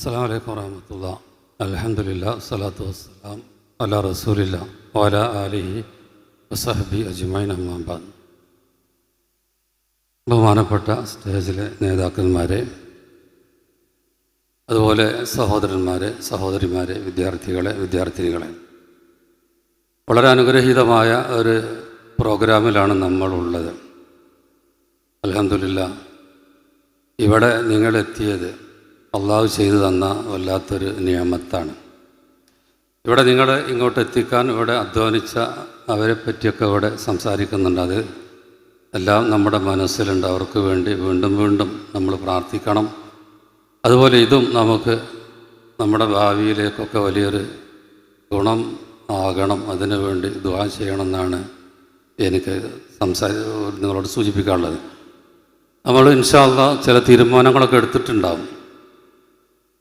അസ്സാം വലൈക്കും വാഹമത്തുള്ള അലഹമുല്ല സ്വലാത്തു വസ്സലാം അല റസൂലില്ല വല അലിഹി വസഹബി അജ്മൈൻ അമ്മാബാദ് ബഹുമാനപ്പെട്ട സ്റ്റേജിലെ നേതാക്കന്മാരെ അതുപോലെ സഹോദരന്മാരെ സഹോദരിമാരെ വിദ്യാർത്ഥികളെ വിദ്യാർത്ഥിനികളെ വളരെ അനുഗ്രഹീതമായ ഒരു പ്രോഗ്രാമിലാണ് നമ്മളുള്ളത്. അലഹമില്ല ഇവിടെ നിങ്ങളെത്തിയത് അള്ളാഹു ചെയ്തു തന്ന വല്ലാത്തൊരു നിയമത്താണ്. ഇവിടെ നിങ്ങൾ ഇങ്ങോട്ട് എത്തിക്കാൻ ഇവിടെ അധ്വാനിച്ച അവരെ പറ്റിയൊക്കെ ഇവിടെ സംസാരിക്കുന്നുണ്ട്. അത് എല്ലാം നമ്മുടെ മനസ്സിലുണ്ട്. അവർക്ക് വേണ്ടി വീണ്ടും വീണ്ടും നമ്മൾ പ്രാർത്ഥിക്കണം. അതുപോലെ ഇതും നമുക്ക് നമ്മുടെ ഭാവിയിലേക്കൊക്കെ വലിയൊരു ഗുണം ആകണം. അതിനു വേണ്ടി ദ്വാ ചെയ്യണമെന്നാണ് എനിക്ക് സംസാര നിങ്ങളോട് സൂചിപ്പിക്കാനുള്ളത്. നമ്മൾ ഇൻഷാല്ല ചില തീരുമാനങ്ങളൊക്കെ എടുത്തിട്ടുണ്ടാവും.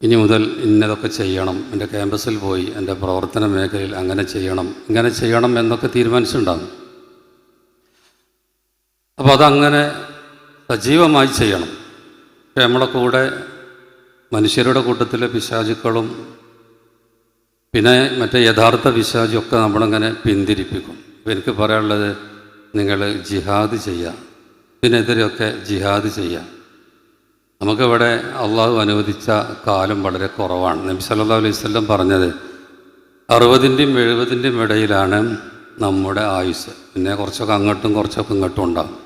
ഇനി മുതൽ ഇന്നതൊക്കെ ചെയ്യണം. എന്റെ ക്യാമ്പസിൽ പോയി എന്റെ പ്രവർത്തന മേഖലയിൽ അങ്ങനെ ചെയ്യണം. ഇങ്ങനെ ചെയ്യണം എന്നൊക്കെ തീരുമാനിച്ചിട്ടുണ്ടാകും അപ്പോൾ അതങ്ങനെ സജീവമായി ചെയ്യണം. ഇപ്പം നമ്മളെ കൂടെ മനുഷ്യരുടെ കൂട്ടത്തിലെ പിശാചുക്കളും പിന്നെ മറ്റേ യഥാർത്ഥ പിശാചുമൊക്കെ നമ്മളിങ്ങനെ പിന്തിരിപ്പിക്കും. അപ്പോൾ എനിക്ക് പറയാനുള്ളത് നിങ്ങൾ ജിഹാദ് ചെയ്യുക. ഇതിനെതിരെയൊക്കെ ജിഹാദ് ചെയ്യുക. നമുക്കിവിടെ അള്ളാഹു അനുവദിച്ച കാലം വളരെ കുറവാണ്. നബി സല്ലാ അലൈഹി സ്വല്ലം പറഞ്ഞത് അറുപതിന്റെയും എഴുപതിന്റെയും ഇടയിലാണ് നമ്മുടെ ആയുസ് പിന്നെ കുറച്ചൊക്കെ അങ്ങോട്ടും കുറച്ചൊക്കെ ഇങ്ങോട്ടും ഉണ്ടാകും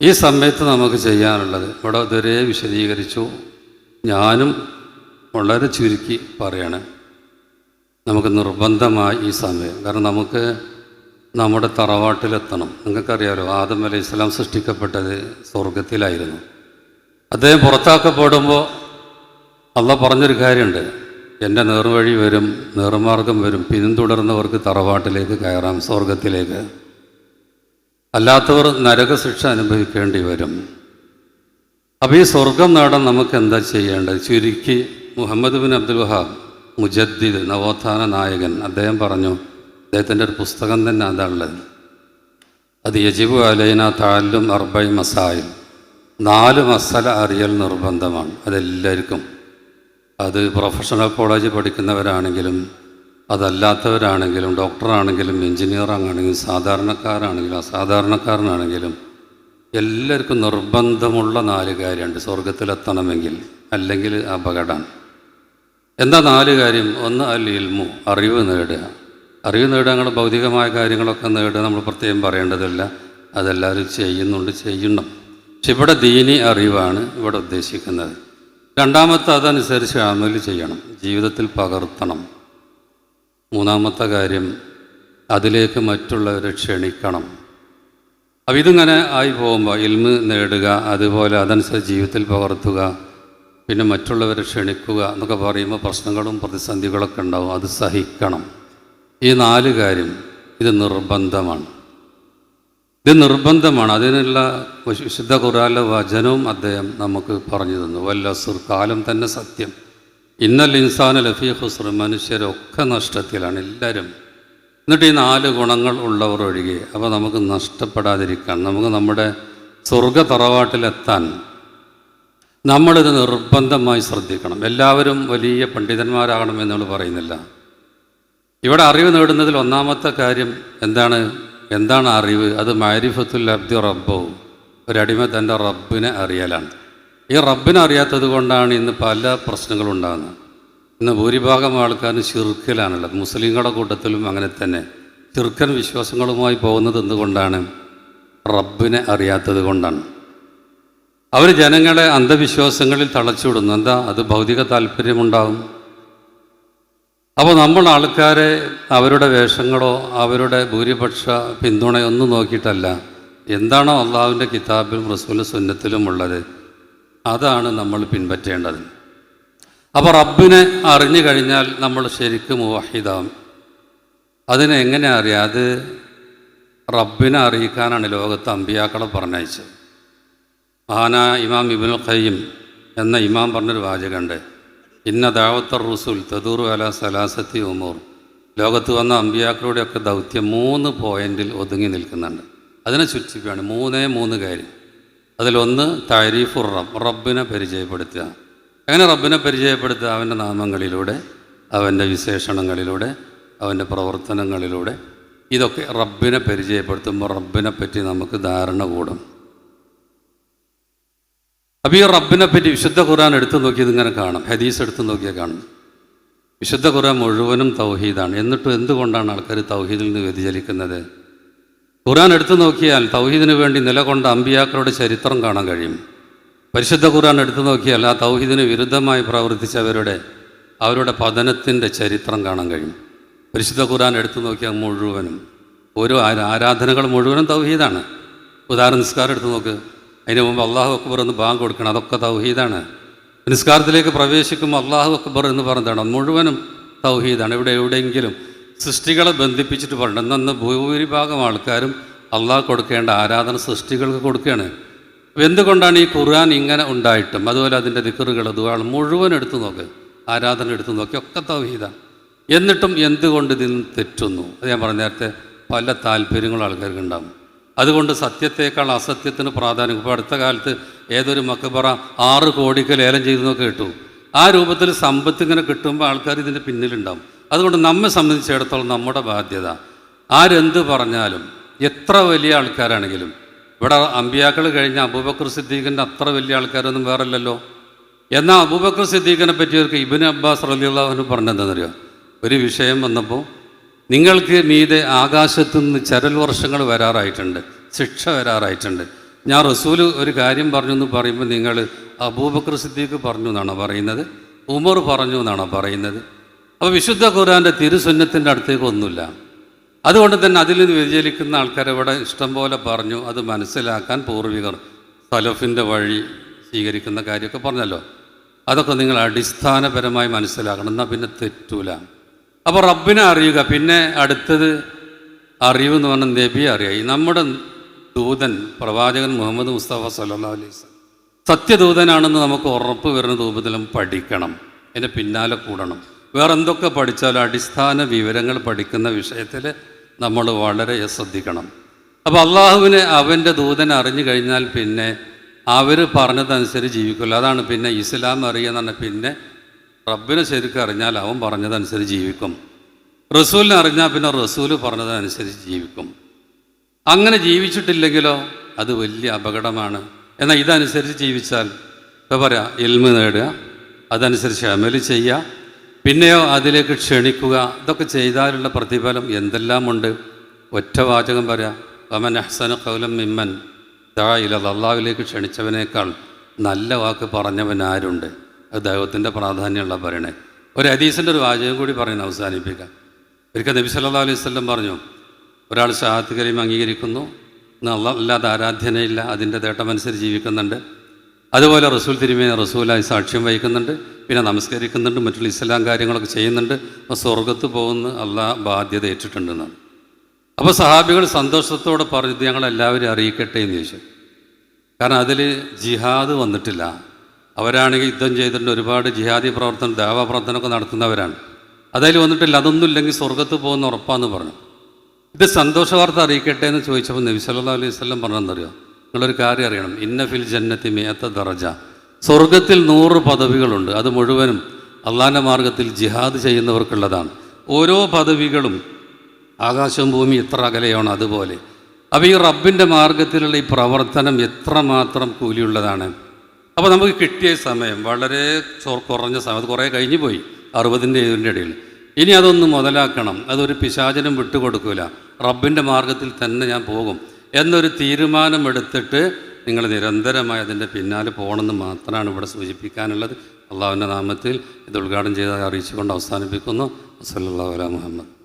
ഈ സമയത്ത് നമുക്ക് ചെയ്യാനുള്ളത് ഇവിടെ ഇതുവരെ വിശദീകരിച്ചു. ഞാനും വളരെ ചുരുക്കി പറയാണ് നമുക്ക് നിർബന്ധമായി ഈ സമയം. കാരണം നമുക്ക് നമ്മുടെ തറവാട്ടിലെത്തണം. നിങ്ങൾക്കറിയാലോ ആദം അലൈഹി സ്വലാം സൃഷ്ടിക്കപ്പെട്ടത് സ്വർഗത്തിലായിരുന്നു അദ്ദേഹം പുറത്താക്കപ്പെടുമ്പോൾ അല്ല പറഞ്ഞൊരു കാര്യമുണ്ട് എന്റെ നേർവഴി വരും നേർമാർഗം വരും പിന്തുടർന്നവർക്ക് തറവാട്ടിലേക്ക് കയറാം സ്വർഗത്തിലേക്ക് അല്ലാത്തവർ നരകശിക്ഷ അനുഭവിക്കേണ്ടി വരും. അപ്പോൾ ഈ സ്വർഗം നേടാൻ നമുക്ക് എന്താ ചെയ്യേണ്ടത്? ചുരുക്കി മുഹമ്മദ് ബിൻ അബ്ദുൽ വഹാബ് മുജദ്ദിദ് നവോത്ഥാന നായകൻ അദ്ദേഹം പറഞ്ഞു അദ്ദേഹത്തിന്റെ ഒരു പുസ്തകം തന്നെ അതാണുള്ളത്. അത് യജിബു അലൈന താലും അർബൈ മസായിൽ. നാല് മസാല അറിയൽ നിർബന്ധമാണ്. അതെല്ലാവർക്കും. അത് പ്രൊഫഷണൽ കോളേജ് പഠിക്കുന്നവരാണെങ്കിലും അതല്ലാത്തവരാണെങ്കിലും ഡോക്ടറാണെങ്കിലും എഞ്ചിനീയർ ആണെങ്കിലും സാധാരണക്കാരാണെങ്കിലും അസാധാരണക്കാരനാണെങ്കിലും എല്ലാവർക്കും നിർബന്ധമുള്ള നാല് കാര്യമുണ്ട്. സ്വർഗത്തിലെത്തണമെങ്കിൽ അല്ലെങ്കിൽ അപകടമാണ്. എന്താ നാല് കാര്യം? ഒന്ന് അൽ ഇൽമു അറിവ് നേടുക. അറിവ് നേടുക അങ്ങനെ ഭൗതികമായ കാര്യങ്ങളൊക്കെ നേടുക നമ്മൾ പ്രത്യേകം പറയേണ്ടതല്ല. അതെല്ലാവരും ചെയ്യുന്നുണ്ട് ചെയ്യണം. പക്ഷെ ഇവിടെ ദീനി അറിവാണ് ഇവിടെ ഉദ്ദേശിക്കുന്നത്. രണ്ടാമത്തെ അതനുസരിച്ച് അമൽ ചെയ്യണം ജീവിതത്തിൽ പകർത്തണം. മൂന്നാമത്തെ കാര്യം അതിലേക്ക് മറ്റുള്ളവരെ ക്ഷണിക്കണം. അപ്പം ഇതിങ്ങനെ ആയി പോകുമ്പോൾ ഇൽമ് നേടുക അതുപോലെ അതനുസരിച്ച് ജീവിതത്തിൽ പകർത്തുക പിന്നെ മറ്റുള്ളവരെ ക്ഷണിക്കുക എന്നൊക്കെ പറയുമ്പോൾ പ്രശ്നങ്ങളും പ്രതിസന്ധികളൊക്കെ ഉണ്ടാവും അത് സഹിക്കണം. ഈ നാല് കാര്യം ഇത് നിർബന്ധമാണ്. ഇത് നിർബന്ധമാണ്. അതിനുള്ള വിശുദ്ധ ഖുറാല വചനവും അദ്ദേഹം നമുക്ക് പറഞ്ഞു തന്നു. വല്ലസുർ കാലം തന്നെ സത്യം. ഇന്നൽ ഇൻസാൻ ലഫി ഹുസർ മനുഷ്യരൊക്കെ നഷ്ടത്തിലാണ് എല്ലാവരും എന്നിട്ട് ഈ നാല് ഗുണങ്ങൾ ഉള്ളവർ ഒഴികെ അപ്പോൾ നമുക്ക് നഷ്ടപ്പെടാതിരിക്കാൻ നമുക്ക് നമ്മുടെ സ്വർഗ തറവാട്ടിലെത്താൻ നമ്മളിത് നിർബന്ധമായി ശ്രദ്ധിക്കണം. എല്ലാവരും വലിയ പണ്ഡിതന്മാരാകണമെന്ന് നമ്മൾ പറയുന്നില്ല. ഇവിടെ അറിവ് നേടുന്നതിൽ ഒന്നാമത്തെ കാര്യം എന്താണ്? എന്താണ് അറിവ്? അത് മാരിഫത്തുൽ അബ്ദി റബ്ബവും ഒരടിമ തന്റെ റബ്ബിനെ അറിയലാണ്. ഈ റബ്ബിനെ അറിയാത്തത് കൊണ്ടാണ് ഇന്ന് പല പ്രശ്നങ്ങളും ഉണ്ടാകുന്നത് ഇന്ന് ഭൂരിഭാഗം ആൾക്കാരും ചിർക്കലാണല്ലോ മുസ്ലിങ്ങളുടെ കൂട്ടത്തിലും അങ്ങനെ തന്നെ. ചിർക്കൻ വിശ്വാസങ്ങളുമായി പോകുന്നത് എന്തുകൊണ്ടാണ്? റബ്ബിനെ അറിയാത്തത് കൊണ്ടാണ്. അവർ ജനങ്ങളെ അന്ധവിശ്വാസങ്ങളിൽ തളച്ചുവിടുന്നു എന്താ? അത് ഭൗതിക താല്പര്യമുണ്ടാകും? അപ്പോൾ നമ്മൾ ആൾക്കാരെ അവരുടെ വേഷങ്ങളോ അവരുടെ ഭൂരിപക്ഷ പിന്തുണയോ ഒന്നും നോക്കിയിട്ടല്ല. എന്താണോ അള്ളാഹുവിന്റെ കിതാബിലും റസൂൽ സുന്നത്തിലും ഉള്ളത് അതാണ് നമ്മൾ പിൻപറ്റേണ്ടത്. അപ്പോൾ റബ്ബിനെ അറിഞ്ഞു കഴിഞ്ഞാൽ നമ്മൾ ശരിക്കും മുവാഹിദാവും അതിനെ എങ്ങനെ അറിയാം? അത് റബ്ബിനെ അറിയിക്കാനാണ് ലോകത്ത് അമ്പിയാക്കളെ പറഞ്ഞയച്ചത്. ആന ഇമാം ഇബുൽ ഖയ്യം എന്ന ഇമാം പറഞ്ഞൊരു വാചകമുണ്ട്. ഇന്ന ദാവത്തർ റുസുൽ തദൂർ അല സലാസത്തി ഉമൂർ. ലോകത്ത് വന്ന അമ്പിയാക്കളുടെയൊക്കെ ദൗത്യം മൂന്ന് പോയിന്റിൽ ഒതുങ്ങി നിൽക്കുന്നുണ്ട്. അതിനെ ചുറ്റിപ്പാണ് മൂന്നേ മൂന്ന് കാര്യം. അതിലൊന്ന് താരീഫുർ റബ്ബ് റബ്ബിനെ പരിചയപ്പെടുത്തുക. അങ്ങനെ റബ്ബിനെ പരിചയപ്പെടുത്തുക? അവന്റെ നാമങ്ങളിലൂടെ അവന്റെ വിശേഷണങ്ങളിലൂടെ അവന്റെ പ്രവർത്തനങ്ങളിലൂടെ. ഇതൊക്കെ റബ്ബിനെ പരിചയപ്പെടുത്തുമ്പോൾ റബ്ബിനെ പറ്റി നമുക്ക് ധാരണ കൂടും. അപ്പോൾ ഈ റബ്ബിനെ പറ്റി വിശുദ്ധ ഖുർആൻ എടുത്തു നോക്കിയത് ഇങ്ങനെ കാണും ഹദീസ് എടുത്തു നോക്കിയാൽ കാണും. വിശുദ്ധ ഖുർആൻ മുഴുവനും തൗഹീദാണ്. എന്നിട്ടും എന്തുകൊണ്ടാണ് ആൾക്കാർ തൗഹീദിൽ നിന്ന് വ്യതിചലിക്കുന്നത്? ഖുർആൻ എടുത്തു നോക്കിയാൽ തൗഹീദിന് വേണ്ടി നിലകൊണ്ട അമ്പിയാക്കളുടെ ചരിത്രം കാണാൻ കഴിയും. പരിശുദ്ധ ഖുർആൻ എടുത്തു നോക്കിയാൽ ആ തൗഹീദിന് വിരുദ്ധമായി പ്രവർത്തിച്ചവരുടെ അവരുടെ പതനത്തിന്റെ ചരിത്രം കാണാൻ കഴിയും. പരിശുദ്ധ ഖുർആൻ എടുത്തു നോക്കിയാൽ മുഴുവനും ഓരോ ആരാ- ആരാധനകൾ മുഴുവനും തൗഹീദാണ്. ഉദാഹരണ നിസ്കാരം എടുത്തു നോക്ക്. അതിന് മുമ്പ് അള്ളാഹു അക്ബർ എന്ന് ബാങ്ക് കൊടുക്കണം അതൊക്കെ തൗഹീദാണ്. നിസ്കാരത്തിലേക്ക് പ്രവേശിക്കുമ്പോൾ അള്ളാഹു അക്ബർ എന്ന് പറഞ്ഞതാണ് മുഴുവനും തൗഹീദാണ്. ഇവിടെ എവിടെയെങ്കിലും സൃഷ്ടികളെ ബന്ധിപ്പിച്ചിട്ട് പറയണം എന്നു ഭൂരിഭാഗം ആൾക്കാരും അള്ളാഹ് കൊടുക്കേണ്ട ആരാധന സൃഷ്ടികൾക്ക് കൊടുക്കുകയാണ്. എന്തുകൊണ്ടാണ് ഈ ഖുർആൻ ഇങ്ങനെ ഉണ്ടായിട്ടും? അതുപോലെ അതിന്റെ ദിക്കറുകൾ അതുപോലെ മുഴുവൻ എടുത്തു നോക്ക് ആരാധന എടുത്തു നോക്കി ഒക്കെ തൗഹീദാണ്. എന്നിട്ടും എന്തുകൊണ്ട് ഇതിൽ തെറ്റുന്നു? അത് ഞാൻ പറഞ്ഞ നേരത്തെ പല താല്പര്യങ്ങളും ആൾക്കാർക്ക് ഉണ്ടാകും അതുകൊണ്ട് സത്യത്തേക്കാൾ അസത്യത്തിന് പ്രാധാന്യം. ഇപ്പോൾ അടുത്ത കാലത്ത് ഏതൊരു മക്കബറ ആറ് കോടിക്ക് ലേലം ചെയ്തെന്നൊക്കെ കേട്ടു. ആ രൂപത്തിൽ സമ്പത്ത് ഇങ്ങനെ കിട്ടുമ്പോൾ ആൾക്കാർ ഇതിന്റെ പിന്നിലുണ്ടാവും. അതുകൊണ്ട് നമ്മെ സംബന്ധിച്ചിടത്തോളം നമ്മുടെ ബാധ്യത ആരെന്ത് പറഞ്ഞാലും എത്ര വലിയ ആൾക്കാരാണെങ്കിലും. ഇവിടെ അമ്പിയാക്കൾ കഴിഞ്ഞ അബൂബക്കർ സിദ്ദീഖിന്റെ അത്ര വലിയ ആൾക്കാരൊന്നും വേറല്ലല്ലോ. എന്നാൽ അബൂബക്കർ സിദ്ദീഖിനെ പറ്റിയവർക്ക് ഇബിൻ അബ്ബാസ് റലിയുള്ളവന് പറഞ്ഞെന്താണെന്നറിയോ? ഒരു വിഷയം വന്നപ്പോൾ നിങ്ങൾക്ക് മീതെ ആകാശത്തു നിന്ന് ചരൽ വർഷങ്ങൾ വരാറായിട്ടുണ്ട് ശിക്ഷ വരാറായിട്ടുണ്ട്. ഞാൻ റസൂൽ ഒരു കാര്യം പറഞ്ഞു എന്ന് പറയുമ്പോൾ നിങ്ങൾ അബൂബക്കർ സിദ്ദീഖ് പറഞ്ഞു എന്നാണോ പറയുന്നത്? ഉമർ പറഞ്ഞു എന്നാണോ പറയുന്നത്? അപ്പോൾ വിശുദ്ധ ഖുർആന്റെ തിരുസുന്നത്തിന്റെ അടുത്തേക്ക് ഒന്നുമില്ല. അതുകൊണ്ട് തന്നെ അതിൽ നിന്ന് വ്യതിചലിക്കുന്ന ആൾക്കാർ ഇവിടെ ഇഷ്ടം പോലെ പറഞ്ഞു അത് മനസ്സിലാക്കാൻ പൂർവികർ സലഫിന്റെ വഴി സ്വീകരിക്കുന്ന കാര്യമൊക്കെ പറഞ്ഞല്ലോ. അതൊക്കെ നിങ്ങൾ അടിസ്ഥാനപരമായി മനസ്സിലാക്കണം എന്നാൽ പിന്നെ തെറ്റൂല. അപ്പോൾ റബ്ബിനെ അറിയുക. പിന്നെ അടുത്തത് അറിവ് എന്ന് പറഞ്ഞ നബിയെ അറിയായി നമ്മുടെ ദൂതൻ പ്രവാചകൻ മുഹമ്മദ് മുസ്തഫ സല്ലാ അലൈഹി സത്യദൂതനാണെന്ന് നമുക്ക് ഉറപ്പ് വരുന്ന രൂപത്തിലും പഠിക്കണം. അതിന്റെ പിന്നാലെ കൂടണം. വേറെ എന്തൊക്കെ പഠിച്ചാലും അടിസ്ഥാന വിവരങ്ങൾ പഠിക്കുന്ന വിഷയത്തിൽ നമ്മൾ വളരെ ശ്രദ്ധിക്കണം. അപ്പോൾ അള്ളാഹുവിനെ അവന്റെ ദൂതൻ അറിഞ്ഞു കഴിഞ്ഞാൽ പിന്നെ അവർ പറഞ്ഞതനുസരിച്ച് ജീവിക്കില്ല അതാണ് പിന്നെ ഇസ്ലാം അറിയുക എന്ന് പറഞ്ഞാൽ പിന്നെ റബ്ബിനെ ശരിക്കും അറിഞ്ഞാൽ അവൻ പറഞ്ഞതനുസരിച്ച് ജീവിക്കും. റസൂലിനെ അറിഞ്ഞാൽ പിന്നെ റസൂൽ പറഞ്ഞതനുസരിച്ച് ജീവിക്കും. അങ്ങനെ ജീവിച്ചിട്ടില്ലെങ്കിലോ അത് വലിയ അപകടമാണ്. എന്നാൽ ഇതനുസരിച്ച് ജീവിച്ചാൽ ഇപ്പോൾ പറയാം എൽമ് നേടുക അതനുസരിച്ച് അമൽ ചെയ്യുക പിന്നെയോ അതിലേക്ക് ക്ഷണിക്കുക ഇതൊക്കെ ചെയ്താലുള്ള പ്രതിഫലം എന്തെല്ലാമുണ്ട്? ഒറ്റ വാചകം പറയാം വമൻ അഹ്സന കൗലം മിമ്മൻ. ദാ ഇല അള്ളാഹുലേക്ക് ക്ഷണിച്ചവനേക്കാൾ നല്ല വാക്ക് പറഞ്ഞവൻ ആരുണ്ട്? ദൈവത്തിന്റെ പ്രാധാന്യമുള്ള പറയണേ. ഒരു ഹദീസിന്റെ ഒരു വാചകം കൂടി പറയുന്നത് അവസാനിപ്പിക്കാം. ഒരിക്കൽ നബി സല്ലാ അലൈഹി സ്വല്ലം പറഞ്ഞു ഒരാൾ ഷഹാത്ത് കരീം അംഗീകരിക്കുന്നു നല്ല അള്ള അല്ലാതെ ആരാധ്യനയില്ല അതിന്റെ തേട്ടമനുസരിച്ച് ജീവിക്കുന്നുണ്ട്. അതുപോലെ റസൂൽ തിരുമേനി റസൂലായി സാക്ഷ്യം വഹിക്കുന്നുണ്ട് പിന്നെ നമസ്കരിക്കുന്നുണ്ട് മറ്റുള്ള ഇസ്ലാം കാര്യങ്ങളൊക്കെ ചെയ്യുന്നുണ്ട് അപ്പോൾ സ്വർഗത്ത് പോകുന്ന അള്ളാഹ് ബാധ്യത ഏറ്റിട്ടുണ്ടെന്നാണ്. അപ്പോൾ സഹാബികൾ സന്തോഷത്തോടെ പറഞ്ഞു ഞങ്ങളെല്ലാവരും അറിയിക്കട്ടെ എന്ന് ചോദിച്ചു. കാരണം അതിൽ ജിഹാദ് വന്നിട്ടില്ല. അവരാണെങ്കിൽ യുദ്ധം ചെയ്തിട്ടുണ്ട് ഒരുപാട് ജിഹാദി പ്രവർത്തനം ദേവപ്രവർത്തനമൊക്കെ നടത്തുന്നവരാണ്. അതിൽ വന്നിട്ടില്ല അതൊന്നും ഇല്ലെങ്കിൽ സ്വർഗത്ത് പോകുന്ന ഉറപ്പാന്ന് പറഞ്ഞു. ഇത് സന്തോഷവാർത്ത അറിയിക്കട്ടെ എന്ന് ചോദിച്ചപ്പോൾ നബി സല്ലാ അലൈഹി സ്വല്ലം പറഞ്ഞെന്നറിയോ നിങ്ങളൊരു കാര്യം അറിയണം. ഇന്ന ഫിൽ ജന്നത്തി മേത്ത ദറജ. സ്വർഗത്തിൽ നൂറ് പദവികളുണ്ട്. അത് മുഴുവനും അള്ളാന്റെ മാർഗത്തിൽ ജിഹാദ് ചെയ്യുന്നവർക്കുള്ളതാണ്. ഓരോ പദവികളും ആകാശവും ഭൂമി എത്ര അകലെയാണ് അതുപോലെ. അപ്പോൾ ഈ റബ്ബിന്റെ മാർഗത്തിലുള്ള ഈ പ്രവർത്തനം എത്രമാത്രം കൂലിയുള്ളതാണ്? അപ്പോൾ നമുക്ക് കിട്ടിയ സമയം വളരെ കുറഞ്ഞ സമയം. അത് കുറേ കഴിഞ്ഞു പോയി അറുപതിന്റെ ഇതിന്റെ ഇടയിൽ. ഇനി അതൊന്ന് മുതലാക്കണം. അതൊരു പിശാചനും വിട്ടുകൊടുക്കില്ല റബ്ബിന്റെ മാർഗത്തിൽ തന്നെ ഞാൻ പോകും എന്നൊരു തീരുമാനമെടുത്തിട്ട് നിങ്ങൾ നിരന്തരമായി അതിന്റെ പിന്നാലെ പോകണമെന്ന് മാത്രമാണ് ഇവിടെ സൂചിപ്പിക്കാനുള്ളത്. അള്ളാഹുവിന്റെ നാമത്തിൽ ഇത് ഉദ്ഘാടനം ചെയ്ത അറിയിച്ചുകൊണ്ട് അവസാനിപ്പിക്കുന്നു. അസലുള്ള വല മുഹമ്മദ്.